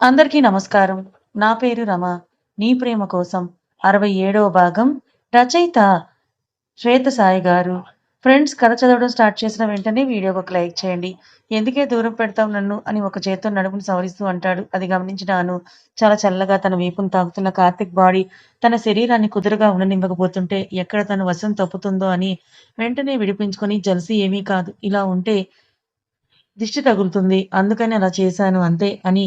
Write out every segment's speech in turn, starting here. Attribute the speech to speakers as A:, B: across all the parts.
A: అందరికీ నమస్కారం. నా పేరు రమ. నీ ప్రేమ కోసం 67వ భాగం రచయిత శ్వేతసాయి గారు. ఫ్రెండ్స్ కథ చదవడం స్టార్ట్ చేసిన వెంటనే వీడియోకి ఒక లైక్ చేయండి. ఎందుకే దూరం పెడతాం నన్ను అని ఒక చేత్తో నడుమును సవరిస్తూ అంటాడు. అది గమనించినాను చాలా చల్లగా తన వీపును తాకుతున్న కార్తిక్ బాడీ తన శరీరాన్ని కుదురుగా ఉండనివ్వకపోతుంటే ఎక్కడ తన వశం తప్పుతుందో అని వెంటనే విడిపించుకొని జలసి ఏమీ కాదు. ఇలా ఉంటే దిష్టి తగులుతుంది. అందుకని అలా చేశాను అంతే అని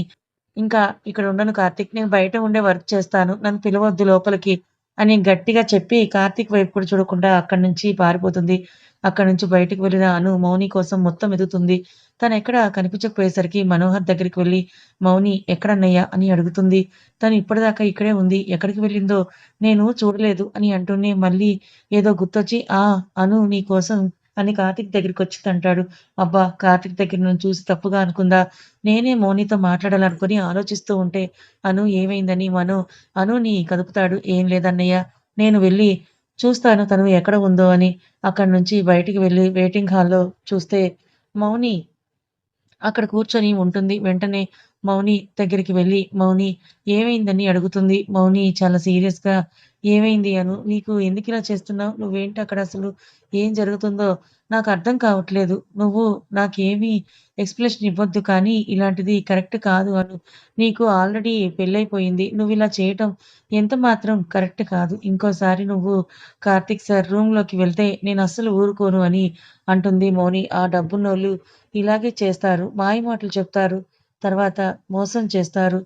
A: ఇంకా ఇక్కడ ఉండను కార్తీక్. నేను బయట ఉండే వర్క్ చేస్తాను. నన్ను పిలవద్దు లోపలికి అని గట్టిగా చెప్పి కార్తీక్ వైపు కూడా చూడకుండా అక్కడి నుంచి పారిపోతుంది. అక్కడి నుంచి బయటకు వెళ్ళిన అను మౌని కోసం మొత్తం ఎదుగుతుంది తను ఎక్కడ కనిపించకపోయేసరికి మనోహర్ దగ్గరికి వెళ్ళి మౌని ఎక్కడన్నయ్యా అని అడుగుతుంది. తను ఇప్పటిదాకా ఇక్కడే ఉంది. ఎక్కడికి వెళ్ళిందో నేను చూడలేదు అని అంటూనే మళ్ళీ ఏదో గుర్తొచ్చి ఆ! అను నీ కోసం అని కార్తిక్ దగ్గరికి వచ్చి తంటాడు అబ్బా! కార్తీక్ దగ్గర నుంచి చూసి తప్పుగా అనుకుందా? నేనే మౌనితో మాట్లాడాలనుకుని ఆలోచిస్తూ ఉంటే అను ఏమైందని మనో అనుని కదుపుతాడు. ఏం లేదన్నయ్య. నేను వెళ్ళి చూస్తాను తను ఎక్కడ ఉందో అని. అక్కడి నుంచి బయటికి వెళ్ళి వెయిటింగ్ హాల్‌లో చూస్తే మౌని అక్కడ కూర్చొని ఉంటుంది. వెంటనే మౌని దగ్గరికి వెళ్ళి మౌని ఏమైందని అడుగుతుంది. మౌని చాలా సీరియస్‌గా ఏమైంది అను? నీకు ఇలా చేస్తున్నావు? నువ్వేంటి అక్కడ అసలు? ఏం జరుగుతుందో నాకు అర్థం కావట్లేదు. నువ్వు నాకేమీ ఎక్స్ప్లెనేషన్ ఇవ్వద్దు కానీ ఇలాంటిది కరెక్ట్ కాదు అను. నీకు ఆల్రెడీ పెళ్ళైపోయింది నువ్వు ఇలా చేయటం ఎంత మాత్రం కరెక్ట్ కాదు. ఇంకోసారి నువ్వు కార్తీక్ సార్ రూమ్‌లోకి వెళ్తే నేను అస్సలు ఊరుకోను అని అంటుంది మౌని. ఆ డబ్బున్నోళ్ళు ఇలాగే చేస్తారు. మాయమాటలు చెప్తారు. తర్వాత మోసం చేస్తారు.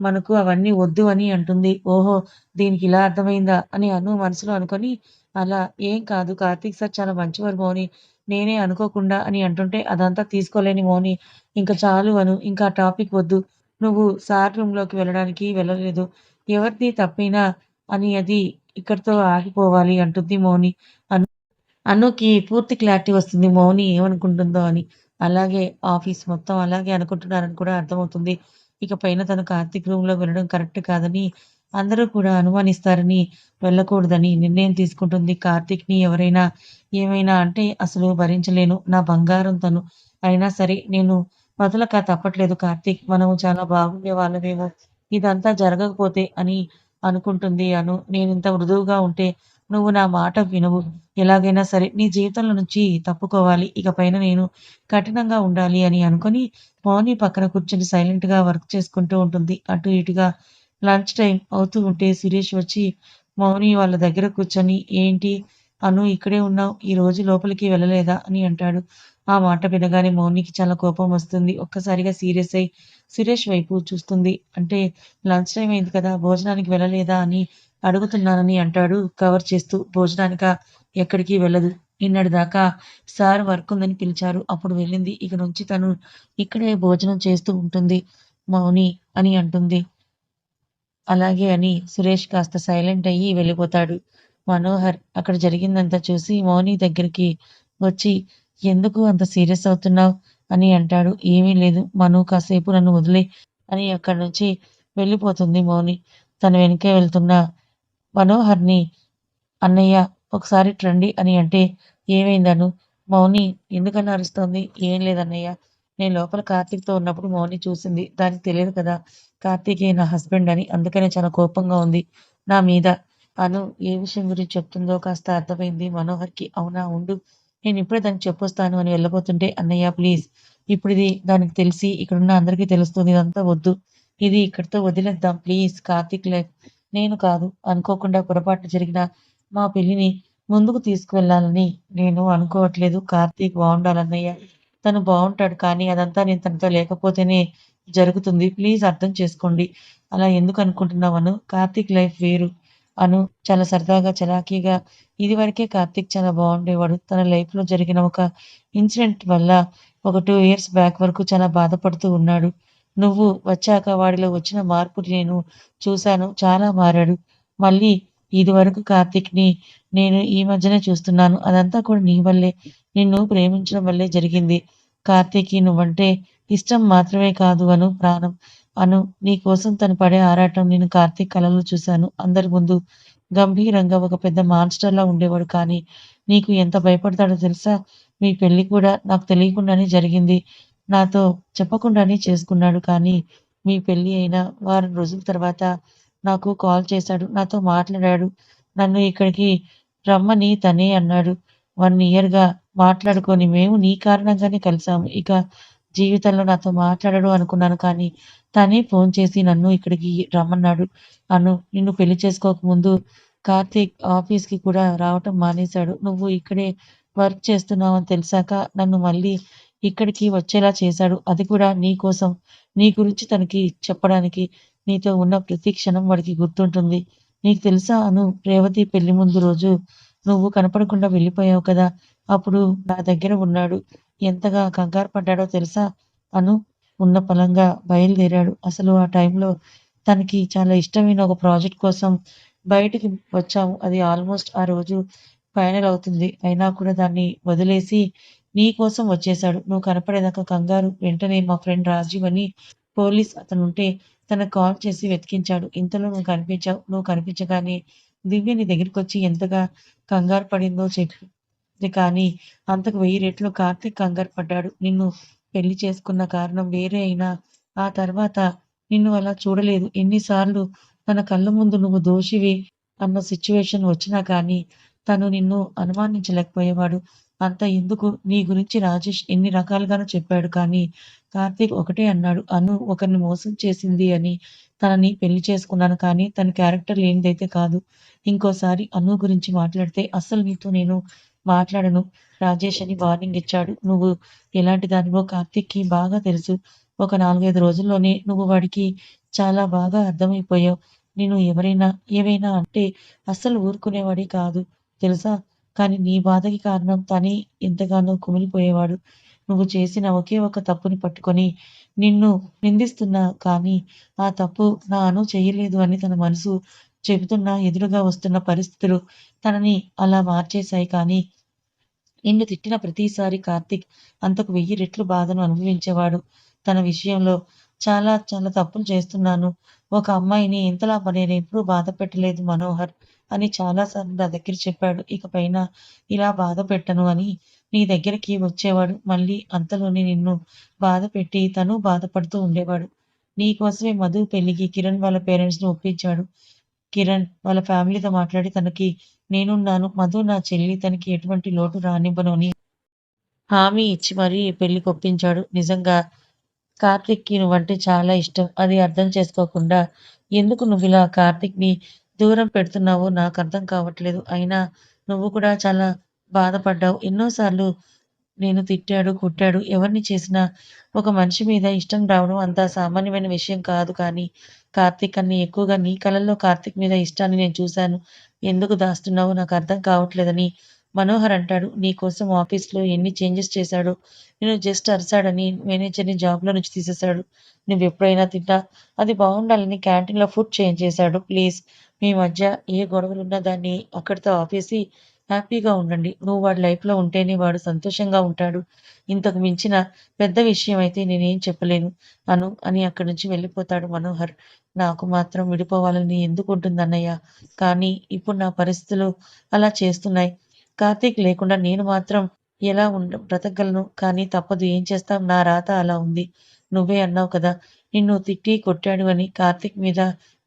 A: మనకు అవన్నీ వద్దు అని అంటుంది. ఓహో! దీనికి ఇలా అర్థమైందా? అని అను మనసులో అనుకొని అలా ఏం కాదు కార్తీక్ సార్ చాలా మంచివారు మౌని. నేనే అనుకోకుండా అని అంటుంటే అదంతా తీసుకోలేని మౌని ఇంకా చాలు అను. ఇంకా టాపిక్ వద్దు. నువ్వు సార్ రూమ్‌లోకి వెళ్ళడానికి వెళ్ళలేదు. ఎవరిది తప్పైనా అని అది ఇక్కడితో ఆగిపోవాలి అంటుంది మౌని. అను అనుకి పూర్తి క్లారిటీ వస్తుంది మౌని ఏమనుకుంటుందో అని. అలాగే ఆఫీస్ మొత్తం అలాగే అనుకుంటున్నారని కూడా అర్థమవుతుంది. ఇక పైన తను కార్తీక్ రూమ్లో వెళ్ళడం కరెక్ట్ కాదని, అందరూ కూడా అనుమానిస్తారని, వెళ్ళకూడదని నిర్ణయం తీసుకుంటుంది. కార్తీక్‌ని ఎవరైనా ఏమైనా అంటే అసలు భరించలేను. నా బంగారం తను. అయినా సరే నేను వదలక తప్పట్లేదు కార్తీక్. మనం చాలా బాగుండే వాళ్ళమేమో ఇదంతా జరగకపోతే అని అనుకుంటుంది అను. ఇంత మృదువుగా ఉంటే నువ్వు నా మాట వినవు. ఎలాగైనా సరే నీ జీవితంలో నుంచి తప్పుకోవాలి. ఇక పైన నేను కఠినంగా ఉండాలి అని అనుకుని మౌని పక్కన కూర్చొని సైలెంట్‌గా వర్క్ చేసుకుంటూ ఉంటుంది. అటు ఇటుగా లంచ్ టైం అవుతూ ఉంటే సురేష్ వచ్చి మౌని వాళ్ళ దగ్గర కూర్చొని ఏంటి అను ఇక్కడే ఉన్నావు. ఈ రోజు లోపలికి వెళ్ళలేదా? అని అంటాడు. ఆ మాట వినగానే మౌనికి చాలా కోపం వస్తుంది. ఒక్కసారిగా సీరియస్ అయి సురేష్ వైపు చూస్తుంది. అంటే లంచ్ టైం అయింది కదా! భోజనానికి వెళ్ళలేదా? అని అడుగుతున్నానని అంటాడు కవర్ చేస్తూ. భోజనానికా? ఎక్కడికి వెళ్ళదు. నిన్నటి దాకా సార్ వర్క్ ఉందని పిలిచారు. అప్పుడు వెళ్ళింది. ఇక నుంచి తను ఇక్కడే భోజనం చేస్తూ ఉంటుంది. మౌని అని అంటుంది. అలాగే అని సురేష్ కాస్త సైలెంట్ అయ్యి వెళ్ళిపోతాడు. మనోహర్ అక్కడ జరిగిందంతా చూసి మౌని దగ్గరికి వచ్చి ఎందుకు అంత సీరియస్ అవుతున్నావు? అని అంటాడు. ఏమీ లేదు. మను కాసేపు నన్ను వదిలే అని అక్కడి నుంచి వెళ్ళిపోతుంది మౌని. తన వెనకే వెళ్తున్న మనోహర్‌ని అన్నయ్య ఒకసారి ట్రండి అని అంటే ఏమైంది అను? మౌని ఎందుకని అరుస్తోంది? ఏం లేదన్నయ్య. నేను లోపల కార్తీక్‌తో ఉన్నప్పుడు మౌని చూసింది. దానికి తెలియదు కదా! కార్తీకే నా హస్బెండ్ అని. అందుకనే చాలా కోపంగా ఉంది నా మీద. అను ఏ విషయం గురించి చెప్తుందో కాస్త అర్థమైంది మనోహర్‌కి. అవునా ఉండు. నేను ఇప్పుడే దానికి చెప్పొస్తాను అని వెళ్ళబోతుంటే అన్నయ్య ప్లీజ్. ఇప్పుడిది దానికి తెలిసి ఇక్కడున్న అందరికీ తెలుస్తుంది. ఇదంతా వద్దు. ఇది ఇక్కడితో వదిలేద్దాం ప్లీజ్. కార్తీక్ లైఫ్ నేను కాదు. అనుకోకుండా పొరపాటు జరిగిన మా పెళ్ళిని ముందుకు తీసుకువెళ్ళాలని నేను అనుకోవట్లేదు. కార్తీక్ బాగుండాలన్నయ్య తను బాగుంటాడు కానీ అదంతా నేను తనతో లేకపోతేనే జరుగుతుంది. ప్లీజ్ అర్థం చేసుకోండి. అలా ఎందుకు అనుకుంటున్నావను కార్తీక్ లైఫ్ వేరు. అను చాలా సరదాగా, చలాకీగా ఇదివరకే కార్తిక్ చాలా బాగుండేవాడు తన లైఫ్‌లో జరిగిన ఒక ఇన్సిడెంట్ వల్ల ఒక టూ ఇయర్స్ బ్యాక్ వరకు చాలా బాధపడుతూ ఉన్నాడు. నువ్వు వచ్చాక వాడిలో వచ్చిన మార్పుని నేను చూశాను. చాలా మారాడు. మళ్ళీ ఇదివరకు కార్తిక్ని నేను ఈ మధ్యనే చూస్తున్నాను. అదంతా కూడా నీ వల్లే. నిన్ను ప్రేమించడం వల్లే జరిగింది. కార్తీక్ నువ్వంటే ఇష్టం మాత్రమే కాదు అను ప్రాణం. అను నీ కోసం తను పడే ఆరాటం నేను కార్తీక్ కళలో చూశాను. అందరి ముందు గంభీరంగా ఒక పెద్ద మాన్‌స్టర్‌లా ఉండేవాడు. కానీ నీకు ఎంత భయపడతాడో తెలుసా? మీ పెళ్ళి కూడా నాకు తెలియకుండానే జరిగింది. నాతో చెప్పకుండానే చేసుకున్నాడు. కానీ మీ పెళ్ళి అయిన వారం రోజుల తర్వాత నాకు కాల్ చేశాడు. నాతో మాట్లాడాడు. నన్ను ఇక్కడికి రమ్మని తనే అన్నాడు. వన్ ఇయర్‌గా మాట్లాడుకొని మేము నీ కారణంగానే కలిసాము. ఇక జీవితంలో నాతో మాట్లాడడు అనుకున్నాను. కానీ తనే ఫోన్ చేసి నన్ను ఇక్కడికి రమ్మన్నాడు. అను నిన్ను పెళ్ళి చేసుకోక ముందు కార్తీక్ ఆఫీస్‌కి కూడా రావటం మానేశాడు. నువ్వు ఇక్కడే వర్క్ చేస్తున్నావని తెలిసాక నన్ను మళ్ళీ ఇక్కడికి వచ్చేలా చేశాడు. అది కూడా నీ కోసం. నీ గురించి తనకి చెప్పడానికి. నీతో ఉన్న ప్రతి క్షణం వాడికి గుర్తుంటుంది. నీకు తెలుసా అను రేవతి పెళ్ళి ముందు రోజు నువ్వు కనపడకుండా వెళ్ళిపోయావు కదా! అప్పుడు నా దగ్గర ఉన్నాడు. ఎంతగా కంగారు పడ్డాడో తెలుసా? అను ఉన్న పలంగా బయలుదేరాడు. అసలు ఆ టైంలో తనకి చాలా ఇష్టమైన ఒక ప్రాజెక్ట్ కోసం బయటికి వచ్చాము. అది ఆల్మోస్ట్ ఆ రోజు ఫైనల్ అవుతుంది. అయినా కూడా దాన్ని వదిలేసి నీ కోసం వచ్చేశాడు. నువ్వు కనపడేదాకా కంగారు. వెంటనే మా ఫ్రెండ్ రాజీవ్ అని పోలీస్ అతనుంటే తనకు కాల్ చేసి వెతికించాడు. ఇంతలో నువ్వు కనిపించావు. నువ్వు కనిపించగానే దివ్య నీ దగ్గరికొచ్చి ఎంతగా కంగారు పడిందో కానీ అంతకు వెయ్యి రెట్లు కార్తీక్ కంగారు పడ్డాడు. నిన్ను పెళ్ళి చేసుకున్న కారణం వేరే అయినా ఆ తర్వాత నిన్ను అలా చూడలేదు. ఎన్నిసార్లు తన కళ్ళ ముందు నువ్వు దోషివి అన్న సిచ్యువేషన్ వచ్చినా కానీ తను నిన్ను అనుమానించలేకపోయేవాడు. అంత ఎందుకు నీ గురించి రాజేష్ ఎన్ని రకాలుగానో చెప్పాడు. కానీ కార్తీక్ ఒకటే అన్నాడు. అను ఒకరిని మోసం చేసింది అని తనని పెళ్ళి చేసుకున్నాను. కానీ తన క్యారెక్టర్ లేనిదైతే కాదు. ఇంకోసారి అను గురించి మాట్లాడితే అస్సలు నీతో నేను మాట్లాడను రాజేష్ అని వార్నింగ్ ఇచ్చాడు. నువ్వు ఎలాంటి దానివో కార్తీక్‌కి బాగా తెలుసు. ఒక నాలుగైదు రోజుల్లోనే నువ్వు వాడికి చాలా బాగా అర్థమైపోయావు. నేను ఎవరైనా ఏవైనా అంటే అస్సలు ఊరుకునేవాడే కాదు తెలుసా? కానీ నీ బాధకి కారణం తనే ఎంతగానో కుమిలిపోయేవాడు. నువ్వు చేసిన ఒకే ఒక తప్పుని పట్టుకొని నిన్ను నిందిస్తున్నా కానీ ఆ తప్పు నాను చేయలేదు అని తన మనసు చెబుతున్న ఎదురుగా వస్తున్న పరిస్థితులు తనని అలా మార్చేశాయి. కానీ నిన్ను తిట్టిన ప్రతిసారి కార్తిక్ అంతకు వెయ్యి రెట్లు బాధను అనుభవించేవాడు. తన విషయంలో చాలా చాలా తప్పులు చేస్తున్నాను. ఒక అమ్మాయిని ఇంతలా నేనెప్పుడూ బాధ పెట్టలేదు మనోహర్ అని చాలా సార్లు నా దగ్గర చెప్పాడు. ఇకపైన ఇలా బాధ పెట్టను అని నీ దగ్గరికి వచ్చేవాడు. మళ్ళీ అంతలోనే నిన్ను బాధపెట్టి తను బాధపడుతూ ఉండేవాడు. నీ కోసమే మధు పెళ్ళికి కిరణ్ వాళ్ళ పేరెంట్స్‌ని ఒప్పించాడు. కిరణ్ వాళ్ళ ఫ్యామిలీతో మాట్లాడి తనకి నేనున్నాను. మధు నా చెల్లి. తనకి ఎటువంటి లోటు రానివ్వను అని హామీ ఇచ్చి మరీ పెళ్ళికి ఒప్పించాడు. నిజంగా కార్తీక్‌కి నువ్వంటే చాలా ఇష్టం. అది అర్థం చేసుకోకుండా ఎందుకు నువ్వు ఇలా కార్తిక్ని దూరం పెడుతున్నావో నాకు అర్థం కావట్లేదు. అయినా నువ్వు కూడా చాలా బాధపడ్డావు. ఎన్నోసార్లు నేను తిట్టాడు, కొట్టాడు. ఎవరిని చేసినా ఒక మనిషి మీద ఇష్టం రావడం అంత సామాన్యమైన విషయం కాదు. కానీ కార్తీక్ కన్నా ఎక్కువగా నీ కళ్ళల్లో కార్తీక్ మీద ఇష్టాన్ని నేను చూశాను. ఎందుకు దాస్తున్నావో అర్థం కావట్లేదని మనోహర్ అంటాడు. నీ కోసం ఆఫీస్‌లో ఎన్ని చేంజెస్ చేశాడో. నిన్ను జస్ట్ అరిసాడని మేనేజర్‌ని జాబ్‌లో నుంచి తీసేశాడు. నువ్వెప్పుడైనా తిన్నా అది బావుండాలని క్యాంటీన్‌లో ఫుడ్ చేంజ్ చేశాడు. ప్లీజ్ మీ మధ్య ఏ గొడవలున్నా దాన్ని అక్కడితో ఆపేసి హ్యాపీగా ఉండండి. నువ్వు వాడి లైఫ్‌లో ఉంటేనే వాడు సంతోషంగా ఉంటాడు. ఇంతకు మించిన పెద్ద విషయం అయితే నేనేం చెప్పలేను అను అని అక్కడి నుంచి వెళ్ళిపోతాడు మనోహర్. నాకు మాత్రం విడిపోవాలని ఎందుకుంటుందన్నయ్య. కానీ ఇప్పుడు నా పరిస్థితులు అలా చేస్తున్నాయి. కార్తీక్ లేకుండా నేను మాత్రం ఎలా ఉండ బ్రతకగలను. కానీ తప్పదు ఏం చేస్తాం నా రాత అలా ఉంది. నువ్వే అన్నావు కదా! నిన్ను తిట్టి కొట్టాడు అని. కార్తీక్ మీద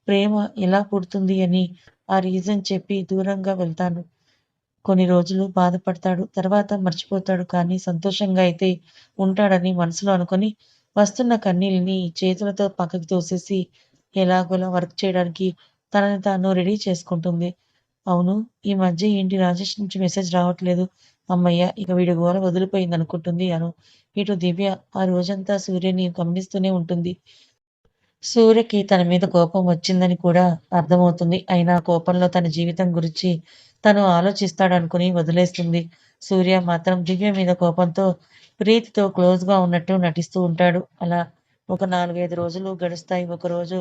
A: ప్రేమ ఎలా పుడుతుంది అని ఆ రీజన్ చెప్పి దూరంగా వెళ్తాను. కొన్ని రోజులు బాధపడతాడు. తర్వాత మర్చిపోతాడు. కానీ సంతోషంగా అయితే ఉంటాడని మనసులో అనుకొని వస్తున్న కన్నీళ్ళని చేతులతో పక్కకి తోసేసి ఎలాగోలా వర్క్ చేయడానికి తనని తాను రెడీ చేసుకుంటుంది. అవును ఈ మధ్య ఏంటి రాజేష్ నుంచి మెసేజ్ రావట్లేదు. అమ్మయ్య ఇక వీడి గోల వదిలిపోయిందనుకుంటుంది అను. ఇటు దివ్య ఆ రోజంతా సూర్యని గమనిస్తూనే ఉంటుంది. సూర్యకి తన మీద కోపం వచ్చిందని కూడా అర్థమవుతుంది. అయినా కోపంలో తన జీవితం గురించి తను ఆలోచిస్తాడనుకుని వదిలేస్తుంది. సూర్య మాత్రం దివ్య మీద కోపంతో ప్రీతితో క్లోజ్‌గా ఉన్నట్టు నటిస్తూ ఉంటాడు. అలా ఒక నాలుగైదు రోజులు గడుస్తాయి. ఒకరోజు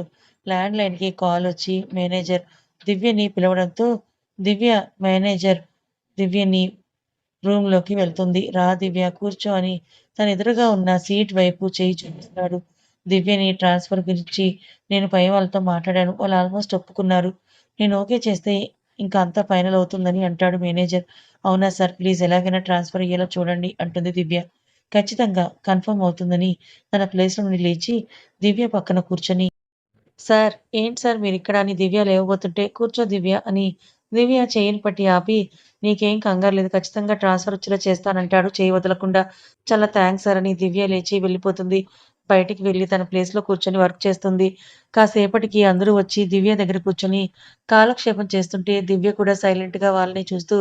A: కాల్ వచ్చి మేనేజర్ దివ్యని పిలవడంతో దివ్య మేనేజర్ దివ్యని రూమ్‌లోకి వెళ్తుంది. రా దివ్య కూర్చో అని తనెదురుగా ఉన్న సీట్ వైపు చేయి చూపిస్తాడు. దివ్యని ట్రాన్స్‌ఫర్ గురించి నేను పై వాళ్ళతో మాట్లాడాను. వాళ్ళు ఆల్మోస్ట్ ఒప్పుకున్నారు. నేను ఓకే చేస్తే ఇంకా అంతా ఫైనల్ అవుతుందని అంటాడు మేనేజర్. అవునా సార్ ప్లీజ్ ఎలాగైనా ట్రాన్స్‌ఫర్ అయ్యేలా చూడండి అంటుంది దివ్య. ఖచ్చితంగా కన్ఫర్మ్ అవుతుందని తన ప్లేస్‌లో నుండి లేచి దివ్య పక్కన కూర్చొని సార్ ఏంటి సార్ మీరు ఇక్కడ అని దివ్య లేవబోతుంటే కూర్చో దివ్య అని దివ్య చేయని పట్టి ఆపి నీకేం కంగారు లేదు ఖచ్చితంగా ట్రాన్స్ఫర్ వచ్చేలా చేస్తానంటాడు చేయి వదలకుండా చాలా థ్యాంక్స్ సార్ అని దివ్య లేచి వెళ్ళిపోతుంది బయటికి వెళ్ళి తన ప్లేస్‌లో కూర్చొని వర్క్ చేస్తుంది. కాసేపటికి అందరూ వచ్చి దివ్య దగ్గర కూర్చొని కాలక్షేపం చేస్తుంటే దివ్య కూడా సైలెంట్‌గా వాళ్ళని చూస్తూ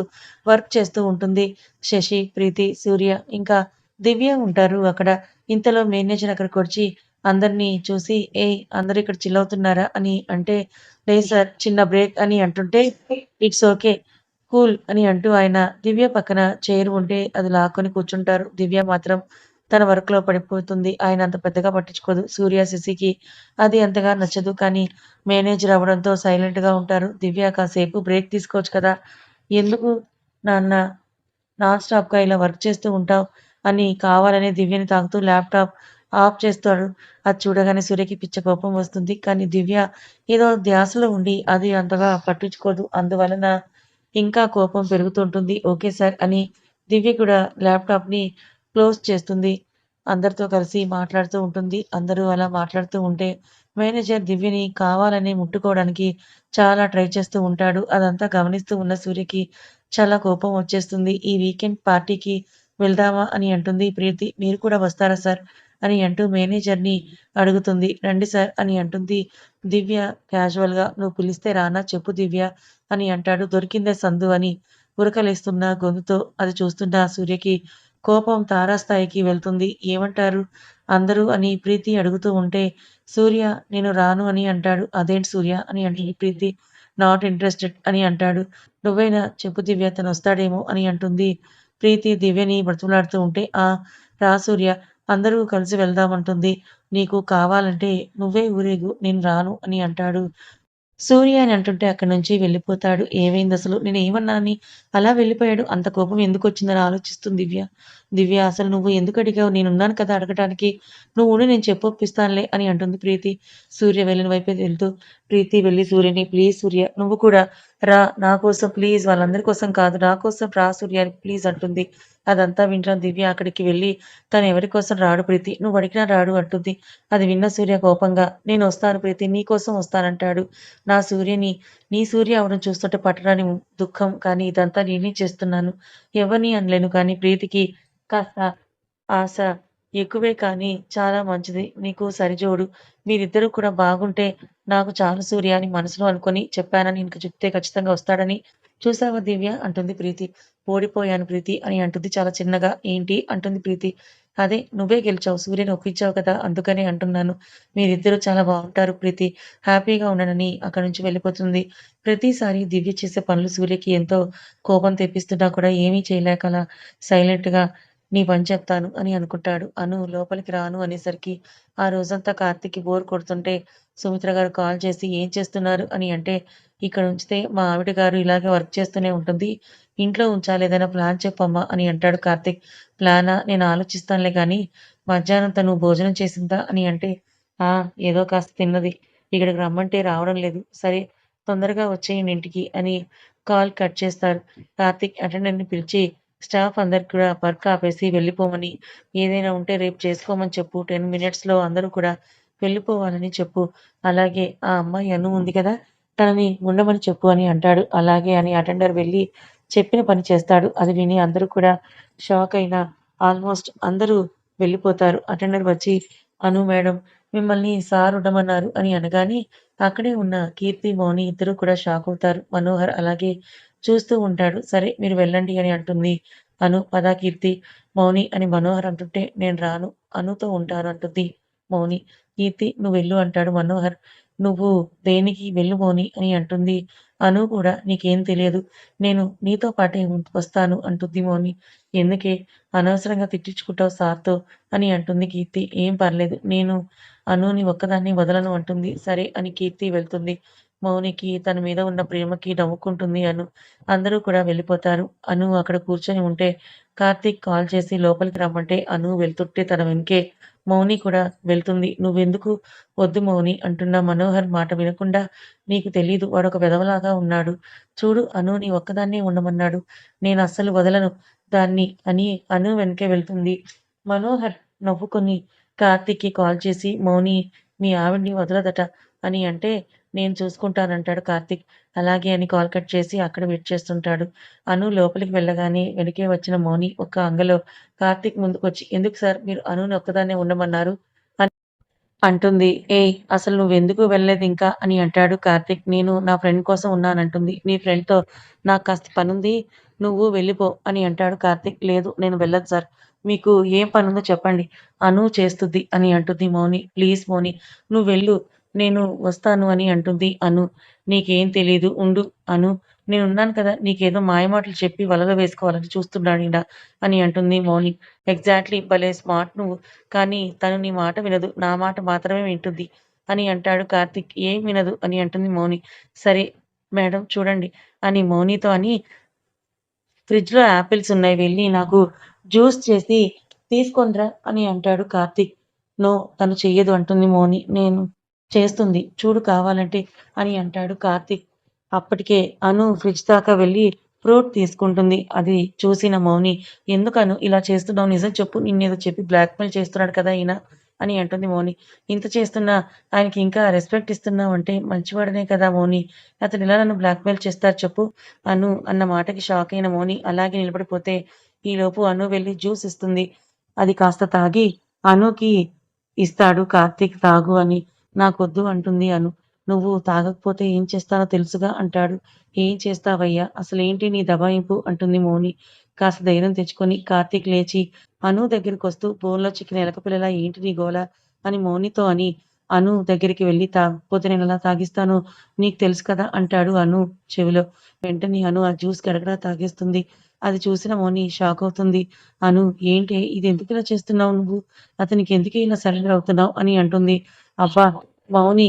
A: వర్క్ చేస్తూ ఉంటుంది. శశి, ప్రీతి, సూర్య ఇంకా దివ్య ఉంటారు అక్కడ. ఇంతలో మేనేజర్ అక్కడికి వచ్చి అందరిని చూసి ఏ అందరూ ఇక్కడ చిల్ అవుతున్నారా అని అంటే, లేదు సార్ చిన్న బ్రేక్ అని అంటుంటే ఇట్స్ ఓకే. కూల్ అని అంటూ ఆయన దివ్య పక్కన చైర్ ఉంటే అది లాక్కొని కూర్చుంటారు. దివ్య మాత్రం తన వర్క్‌లో పడిపోతుంది. ఆయన అంత పెద్దగా పట్టించుకోదు. సూర్య, శశికి అది అంతగా నచ్చదు. కానీ మేనేజర్ అవడంతో సైలెంట్‌గా ఉంటారు. దివ్య కాసేపు బ్రేక్ తీసుకోవచ్చు కదా! ఎందుకు నాన్న నాన్ స్టాప్‌గా ఇలా వర్క్ చేస్తూ ఉంటావు అని కావాలనే దివ్యని తాకుతూ ల్యాప్‌టాప్ ఆఫ్ చేస్తాడు. అది చూడగానే సూర్యకి పిచ్చ కోపం వస్తుంది. కానీ దివ్య ఏదో ధ్యాసలో ఉండి అది అంతగా పట్టించుకోదు. అందువలన ఇంకా కోపం పెరుగుతుంటుంది. ఓకే సార్ అని దివ్య కూడా ల్యాప్‌టాప్‌ని క్లోజ్ చేస్తుంది. అందరితో కలిసి మాట్లాడుతూ ఉంటుంది. అందరూ అలా మాట్లాడుతూ ఉంటే మేనేజర్ దివ్యని కావాలని ముట్టుకోవడానికి చాలా ట్రై చేస్తూ ఉంటాడు. అదంతా గమనిస్తూ ఉన్న సూర్యకి చాలా కోపం వచ్చేస్తుంది. ఈ వీకెండ్ పార్టీకి వెళ్దామా అని అంటుంది ప్రీతి. మీరు కూడా వస్తారా సార్? అని అంటూ మేనేజర్‌ని అడుగుతుంది. రండి సార్ అని అంటుంది దివ్య క్యాజువల్‌గా. నువ్వు పిలిస్తే రానా చెప్పు దివ్య అని అంటాడు. దొరికిందే సందు అని ఉరకలేస్తున్న గొంతుతో అది చూస్తున్న సూర్యకి కోపం తారాస్థాయికి వెళ్తుంది. ఏమంటారు అందరూ అని ప్రీతి అడుగుతూ ఉంటే సూర్య నేను రాను అని అంటాడు. అదేంటి సూర్య అని అంటుంది ప్రీతి. నాట్ ఇంట్రెస్టెడ్ అని అంటాడు. నువ్వైనా చెప్పు దివ్య తనొస్తాడేమో అని అంటుంది ప్రీతి దివ్యని బ్రతులాడుతూ ఉంటే ఆ రా సూర్య అందరూ కలిసి వెళ్దామంటుంది. నీకు కావాలంటే నువ్వే ఊరేగు నేను రాను అని అంటాడు. సూర్య అని అంటుంటే అక్కడి నుంచి వెళ్ళిపోతాడు. ఏమైంది అసలు నేను ఏమన్నానని అలా వెళ్ళిపోయాడు. అంత కోపం ఎందుకు వచ్చిందని ఆలోచిస్తుంది దివ్య. దివ్య అసలు నువ్వు ఎందుకు అడిగావు? నేనున్నాను కదా అడగటానికి. నువ్వు నేను చెప్పొప్పిస్తానులే అని అంటుంది ప్రీతి. సూర్య వెళ్ళిన వైపే వెళ్తూ ప్రీతి వెళ్ళి సూర్యని ప్లీజ్ సూర్య నువ్వు కూడా రా నా కోసం ప్లీజ్ వాళ్ళందరి కోసం కాదు నా కోసం రా సూర్య అని ప్లీజ్ అంటుంది. అదంతా వింటున్న దివ్య అక్కడికి వెళ్ళి తను ఎవరి కోసం రాడు ప్రీతి. నువ్వు అడిగినా రాడు అంటుంది. అది విన్న సూర్య కోపంగా నేను వస్తాను ప్రీతి నీ కోసం వస్తానంటాడు. నా సూర్యని నీ సూర్య అవడం చూస్తుంటే పట్టడానికి దుఃఖం. కానీ ఇదంతా నేనే చేస్తున్నాను. ఎవరిని అనలేను కానీ ప్రీతికి కాస్త ఆశ ఎక్కువే కానీ చాలా మంచిది. నీకు సరిజోడు. మీరిద్దరూ కూడా బాగుంటే నాకు చాలు సూర్య అని మనసులో అనుకొని చెప్పానని ఇంక చెప్తే ఖచ్చితంగా వస్తాడని. చూసావా దివ్య అంటుంది ప్రీతి. ఓడిపోయాను ప్రీతి అని అంటుంది చాలా చిన్నగా. ఏంటి? అంటుంది ప్రీతి. అదే నువ్వే గెలిచావు. సూర్యని ఒప్పించావు కదా! అందుకనే అంటున్నాను. మీరిద్దరూ చాలా బాగుంటారు ప్రీతి. హ్యాపీగా ఉండనని అక్కడి నుంచి వెళ్ళిపోతుంది. ప్రతిసారి దివ్య చేసే పనులు సూర్యకి ఎంతో కోపం తెప్పిస్తున్నా కూడా ఏమీ చేయలేక అలా సైలెంట్‌గా నీ పని చెప్తాను అని అనుకుంటాడు. అను లోపలికి రాను అనేసరికి ఆ రోజంతా కార్తీక్ బోర్ కొడుతుంటే సుమిత్ర గారు కాల్ చేసి ఏం చేస్తున్నారు అని అంటే ఇక్కడ ఉంచితే మా ఆవిడ గారు ఇలాగే వర్క్ చేస్తూనే ఉంటుంది. ఇంట్లో ఉంచాలి ఏదైనా ప్లాన్ చెప్పమ్మా అని అంటాడు కార్తీక్. ప్లానా? నేను ఆలోచిస్తానులే కానీ మధ్యాహ్నం తను భోజనం చేసిందా అని అంటే ఆ! ఏదో కాస్త తిన్నది. ఇక్కడికి రమ్మంటే రావడం లేదు. సరే తొందరగా వచ్చేయండి ఇంటికి అని కాల్ కట్ చేస్తారు. కార్తీక్ అటెండర్‌ని పిలిచి స్టాఫ్ అందరికి కూడా వర్క్ ఆపేసి వెళ్ళిపోమని, ఏదైనా ఉంటే రేపు చేసుకోమని చెప్పు. 10 మినిట్స్‌లో అందరూ కూడా వెళ్ళిపోవాలని చెప్పు. అలాగే ఆ అమ్మాయి అను ఉంది కదా! తనని ఉండమని చెప్పు అని అంటాడు. అలాగే అని అటెండర్ వెళ్ళి చెప్పిన పని చేస్తాడు. అది విని అందరూ కూడా షాక్ అయిన ఆల్మోస్ట్ అందరూ వెళ్ళిపోతారు. అటెండర్ వచ్చి అను మేడం మిమ్మల్ని సార్ ఉండమన్నారు అని అనగానే అక్కడే ఉన్న కీర్తి, మౌని ఇద్దరు కూడా షాక్ అవుతారు. మనోహర్ అలాగే చూస్తూ ఉంటాడు. సరే మీరు వెళ్ళండి అని అంటుంది అను. పదాకీర్తి మౌని అని మనోహర్ అంటుంటే నేను రాను. అనుతో ఉంటాను అంటుంది మౌని. కీర్తి నువ్వు వెళ్ళు అంటాడు మనోహర్. నువ్వు దేనికి వెళ్ళు మౌని అని అంటుంది అను కూడా. నీకేం తెలియదు. నేను నీతో పాటే వస్తాను అంటుంది మౌని. ఎందుకే అనవసరంగా తిట్టించుకుంటావు సార్‌తో అని అంటుంది కీర్తి. ఏం పర్లేదు. నేను అనుని ఒక్కదాన్ని వదలను అంటుంది. సరే అని కీర్తి వెళ్తుంది. మౌనికి తన మీద ఉన్న ప్రేమకి నవ్వుకుంటుంది అను. అందరూ కూడా వెళ్ళిపోతారు. అను అక్కడ కూర్చొని ఉంటే కార్తీక్ కాల్ చేసి లోపలికి రమ్మంటే అను వెళ్తుంటే తన వెనకే మౌని కూడా వెళ్తుంది. నువ్వెందుకు వద్దు మౌని అంటున్న మనోహర్ మాట వినకుండా నీకు తెలీదు వాడొక వెధవలాగా ఉన్నాడు. చూడు అను నీ ఒక్కదాన్నే ఉండమన్నాడు. నేను అస్సలు వదలను దాన్ని అని అను వెనకే వెళ్తుంది. మనోహర్ నవ్వుకొని కార్తీక్‌కి కాల్ చేసి మౌని మీ ఆవిడ్ని వదలదట అని అంటే నేను చూసుకుంటానంటాడు కార్తీక్. అలాగే అని కాల్ కట్ చేసి అక్కడ వెయిట్ చేస్తుంటాడు. అను లోపలికి వెళ్ళగానే వెనుకే వచ్చిన మౌని ఒక అంగలో కార్తీక్ ముందుకొచ్చి ఎందుకు సార్ మీరు అనుని ఒక్కదాన్నే ఉండమన్నారు? అని అంటుంది. ఏయ్! అసలు నువ్వెందుకు వెళ్ళలేదింకా అని అంటాడు కార్తిక్ నేను నా ఫ్రెండ్ కోసం ఉన్నానంటుంది. నీ ఫ్రెండ్‌తో నాకు కాస్త పనుంది. నువ్వు వెళ్ళిపో అని అంటాడు కార్తీక్. లేదు నేను వెళ్ళదు సార్. మీకు ఏం పనుందో చెప్పండి. అను చేస్తుంది అని అంటుంది మౌని. ప్లీజ్ మౌని నువ్వెళ్ళు. నేను వస్తాను అని అంటుంది అను. నీకేం తెలియదు ఉండు అను. నేనున్నాను కదా! నీకేదో మాయమాటలు చెప్పి వలలో వేసుకోవాలని చూస్తున్నాడీయన అని అంటుంది మౌని. ఎగ్జాక్ట్‌లీ భలే స్మార్ట్ నువ్వు. కానీ తను నీ మాట వినదు. నా మాట మాత్రమే వింటుంది అని అంటాడు కార్తిక్ ఏం వినదు అని అంటుంది మౌని. సరే మేడం చూడండి అని మౌనితో అని ఫ్రిడ్జ్‌లో యాపిల్స్ ఉన్నాయి వెళ్ళి నాకు జ్యూస్ చేసి తీసుకొనిరా అని అంటాడు కార్తిక్ నో తను చెయ్యదు అంటుంది మౌని. నేను చేస్తుంది చూడు కావాలంటే అని అంటాడు కార్తీక్. అప్పటికే అను ఫ్రిడ్జ్ దాకా వెళ్ళి ఫ్రూట్ తీసుకుంటుంది. అది చూసిన మౌని ఎందుకను ఇలా చేస్తున్నావు నిజం చెప్పు నిన్నేదో చెప్పి బ్లాక్‌మెయిల్ చేస్తున్నాడు కదా ఈయన అని అంటుంది మౌని. ఇంత చేస్తున్నా ఆయనకి ఇంకా రెస్పెక్ట్ ఇస్తున్నావంటే మంచివాడనే కదా మౌని. అతను ఇలా నన్ను బ్లాక్‌మెయిల్ చేస్తారు చెప్పు అను అన్న మాటకి షాక్ అయిన మౌని అలాగే నిలబడిపోతే ఈలోపు అను వెళ్ళి జ్యూస్ ఇస్తుంది. అది కాస్త తాగి అనుకి ఇస్తాడు కార్తీక్ తాగు అని. నాకొద్దు అంటుంది అను. నువ్వు తాగకపోతే ఏం చేస్తానో తెలుసుగా అంటాడు. ఏం చేస్తావయ్యా అసలేంటి నీ దబాయింపు అంటుంది మౌని. కాస్త ధైర్యం తెచ్చుకొని కార్తీక్ లేచి అను దగ్గరకొస్తూ బోన్‌లో చిక్కిన ఎలకపిల్లల ఏంటి నీ గోల అని మౌనితో అని అను దగ్గరికి వెళ్ళి తాగకపోతే నేను ఎలా తాగిస్తాను నీకు తెలుసు కదా అంటాడు అను చెవిలో. వెంటనే అను ఆ జ్యూస్ గడగడా తాగేస్తుంది. అది చూసిన మోని షాక్ అవుతుంది. అను ఏంటి ఇది ఎందుకు ఇలా చేస్తున్నావు నువ్వు? అతనికి ఎందుకు ఇలా సరెండర్ అవుతున్నావు అని అంటుంది. అబ్బా! మౌని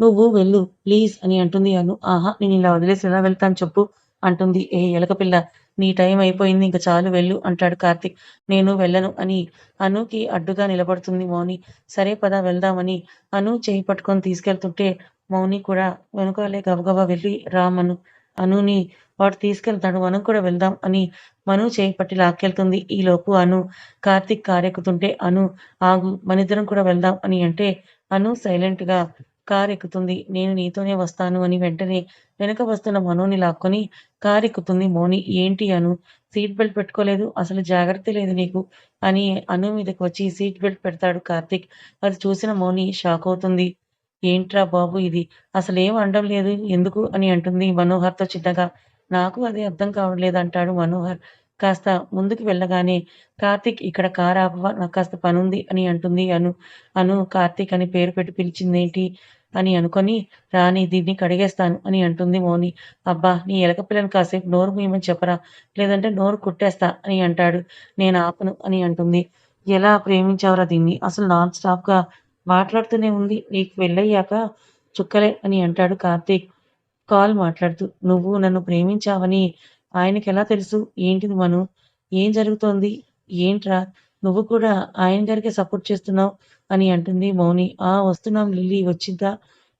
A: నువ్వు వెళ్ళు ప్లీజ్ అని అంటుంది అను. ఆహా! నేను ఇలా వదిలేసి ఎలా వెళ్తాను చెప్పు అంటుంది. ఏ ఎలకపిల్ల నీ టైం అయిపోయింది ఇంక చాలు వెళ్ళు అంటాడు కార్తిక్ నేను వెళ్ళను అని అనుకి అడ్డుగా నిలబడుతుంది మౌని. సరే పద వెళ్దామని అను చేయి పట్టుకొని తీసుకెళ్తుంటే మౌని కూడా వెనకాలే గబగబా వెళ్ళి రామను అనుని వాడు తీసుకెళ్తాడు మనం కూడా వెళ్దాం అని మను చేయి పట్టి లాక్కెళ్తుంది. ఈలోపు అను కార్తీక్ కారెక్కుతుంటే అను ఆగు మనిద్దరం కూడా వెళ్దాం అని అంటే అను సైలెంట్‌గా కారెక్కుతుంది. నేను నీతోనే వస్తాను అని వెంటనే వెనక వస్తున్న మనోని లాక్కొని కారెక్కుతుంది మోని ఏంటి అను సీట్ బెల్ట్ పెట్టుకోలేదు. అసలు జాగ్రత్త లేదు నీకు అని అను మీదకి వచ్చి సీట్ బెల్ట్ పెడతాడు కార్తిక్ అది చూసిన మోని షాక్ అవుతుంది. ఏంట్రా బాబు ఇది అసలేం అనడం లేదు ఎందుకు అని అంటుంది మనోహర్‌తో చిన్నగా. నాకు అది అర్థం కావట్లేదు అంటాడు మనోహర్. కాస్త ముందుకు వెళ్ళగానే కార్తీక్ ఇక్కడ కారు ఆపవా నాకు కాస్త పనుంది అని అంటుంది అను. అను కార్తీక్ అని పేరు పెట్టి పిలిచిందేంటి అని అనుకొని రాని దీన్ని కడిగేస్తాను అని అంటుంది మోని అబ్బా! నీ ఎలక పిల్లని కాసేపు నోరు మూయమని చెప్పరా లేదంటే నోరు కుట్టేస్తా అని అంటాడు. నేను ఆపను అని అంటుంది. ఎలా ప్రేమించావురా దీన్ని అసలు నాన్ స్టాప్‌గా మాట్లాడుతూనే ఉంది. నీకు వెళ్ళయ్యాక చుక్కలే అని అంటాడు కార్తీక్ కాల్ మాట్లాడుతూ. నువ్వు నన్ను ప్రేమించావని ఆయనకి ఎలా తెలుసు? ఏంటిది మను? ఏం జరుగుతోంది? ఏంట్రా నువ్వు కూడా ఆయన గారికే సపోర్ట్ చేస్తున్నావు అని అంటుంది మౌని. ఆ! వస్తున్నాం లిల్లీ వచ్చిందా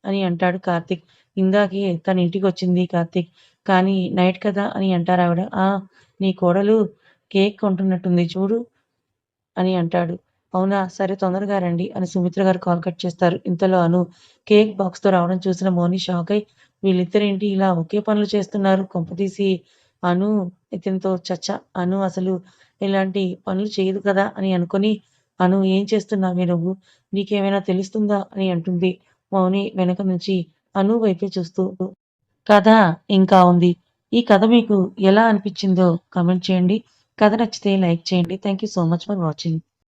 A: అని అంటాడు కార్తిక్ ఇందాకే తన ఇంటికి వచ్చింది కార్తిక్ కానీ నైట్ కదా అని అంటారావిడ. ఆ! నీ కోడలు కేక్ కొంటున్నట్టుంది చూడు అని అంటాడు. అవునా! సరే తొందరగా రండి అని సుమిత్ర గారు కాల్ కట్ చేస్తారు. ఇంతలో అను కేక్ బాక్స్‌తో రావడం చూసిన మౌని అయి వీళ్ళిద్దరేంటి ఇలా ఒకే పనులు చేస్తున్నారు కొంపదీసి అను ఇతనితో చచ్చ అను అసలు ఇలాంటి పనులు చేయదు కదా అని అనుకుని అను ఏం చేస్తున్నావే నువ్వు? నీకేమైనా తెలుస్తుందా? అని అంటుంది. మౌని వెనక నుంచి అను వైపే చూస్తూ. కథ ఇంకా ఉంది. ఈ కథ మీకు ఎలా అనిపించిందో కమెంట్ చేయండి. కథ నచ్చితే లైక్ చేయండి. Thank you so much for watching.